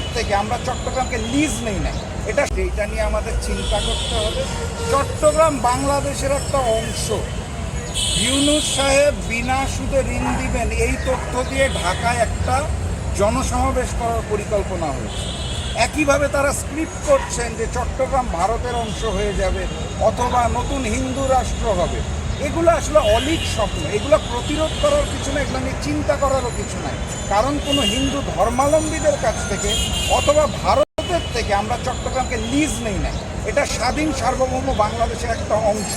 ভারতের থেকে, আমরা চট্টগ্রামকে লিজ নেই না এটা এইটা নিয়ে আমাদের চিন্তা করতে হবে। চট্টগ্রাম বাংলাদেশের একটা অংশ। ইউনুস সাহেব বিনা সুদে ঋণ দিবেন, এই তথ্য দিয়ে ঢাকায় একটা জনসমাবেশ করার পরিকল্পনা হয়েছে। একইভাবে তারা স্ক্রিপ্ট করছেন যে চট্টগ্রাম ভারতের অংশ হয়ে যাবে, অথবা নতুন হিন্দু রাষ্ট্র হবে। এগুলো আসলে অলিক স্বপ্ন এগুলো প্রতিরোধ করার কিছু না এগুলো নিয়ে চিন্তা করারও কিছু নাই। কারণ কোনো হিন্দু ধর্মাবলম্বীদের কাছ থেকে অথবা ভারতের থেকে আমরা চট্টগ্রামকে লিজ নেই না এটা স্বাধীন সার্বভৌম বাংলাদেশের একটা অংশ।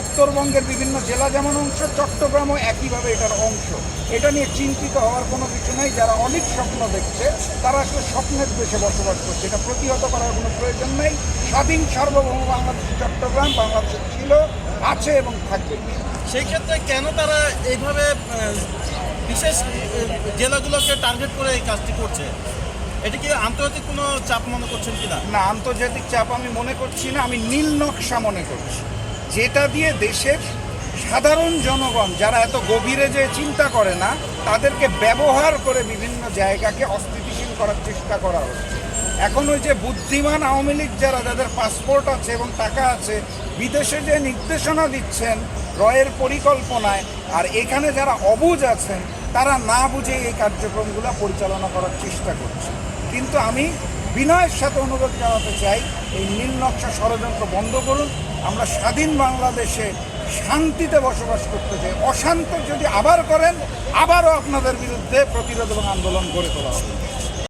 উত্তরবঙ্গের বিভিন্ন জেলা যেমন অংশ, চট্টগ্রামও একইভাবে এটার অংশ। এটা নিয়ে চিন্তিত হওয়ার কোনো কিছু নাই। যারা অনেক স্বপ্ন দেখছে, তারা আসলে স্বপ্নের দেশে বসবাস করছে। এটা প্রতিহত করার কোনো প্রয়োজন নেই। স্বাধীন সার্বভৌম বাংলাদেশ চট্টগ্রাম বাংলাদেশে ছিল, আছে এবং থাকবে। সেই ক্ষেত্রে কেন তারা এইভাবে বিশেষ জেলাগুলোকে টার্গেট করে এই কাজটি করছে? এটা কি আন্তর্জাতিক কোনো চাপ মনে করছেন কিনা? না, আন্তর্জাতিক চাপ আমি মনে করছি না, আমি নীল নকশা মনে করছি। যেটা দিয়ে দেশের সাধারণ জনগণ, যারা এত গভীরে যে চিন্তা করে না, তাদেরকে ব্যবহার করে বিভিন্ন জায়গাকে অস্থিতিশীল করার চেষ্টা করা হচ্ছে। এখন ওই যে বুদ্ধিমান আওয়ামী লীগ যারা, যাদের পাসপোর্ট আছে এবং টাকা আছে, বিদেশে যে নির্দেশনা দিচ্ছেন রয়ের পরিকল্পনায়, আর এখানে যারা অবুজ আছেন, তারা না বুঝে এই কার্যক্রমগুলো পরিচালনা করার চেষ্টা করছে। কিন্তু আমি বিনয়ের সাথে অনুরোধ জানাতে চাই, এই নীল নকশা ষড়যন্ত্র বন্ধ করুন। আমরা স্বাধীন বাংলাদেশে শান্তিতে বসবাস করতে চাই। অশান্ত যদি আবার করেন, আবারও আপনাদের বিরুদ্ধে প্রতিরোধ এবং আন্দোলন গড়ে তোলা হবে।